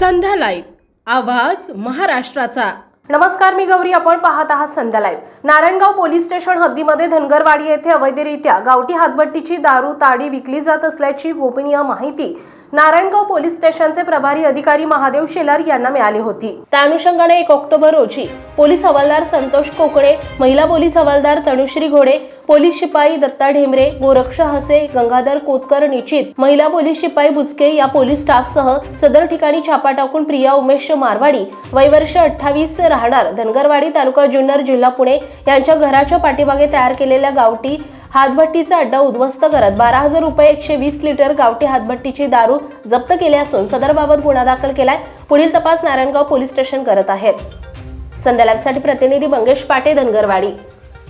संध्या live. आवाज महाराष्ट्राचा. नमस्कार मी गौरी. आपण पाहत आहात Sandhya live. Narayangaon police station हद्दीमध्ये Dhangarwadi येथे अवैधरित्या गावठी हातभट्टीची दारू ताडी विकली जात असल्याची गोपनीय माहिती नारायणगाव पोलीस स्टेशनचे प्रभारी अधिकारी महादेव शेलार यांना मिळाली होती. त्या अनुषंगाने एक ऑक्टोबर रोजी पोलीस हवालदार संतोष कोकणे महिला पोलीस हवालदार तनुश्री घोडे पोलीस शिपाई दत्ता ढेमरे गोरक्ष हसे गंगाधर कोतकर निचित महिला पोलीस शिपाई बुचके या पोलीस स्टाफसह सदर ठिकाणी छापा टाकून प्रिया उमेश मारवाडी वयवर्ष अठ्ठावीस राहणार धनगरवाडी तालुका जुन्नर जिल्हा पुणे यांच्या घराच्या पाठीमागे तयार केलेल्या गावठी हातभट्टीचा अड्डा उद्ध्वस्त करत बारा हजार रुपये एकशे वीस लिटर गावठी हातभट्टीची दारू जप्त केली असून सदरबाबत गुन्हा दाखल केलाय. पुढील तपास नारायणगाव पोलीस स्टेशन करत आहेत. संध्या प्रतिनिधी मंगेश पाटे धनगरवाडी.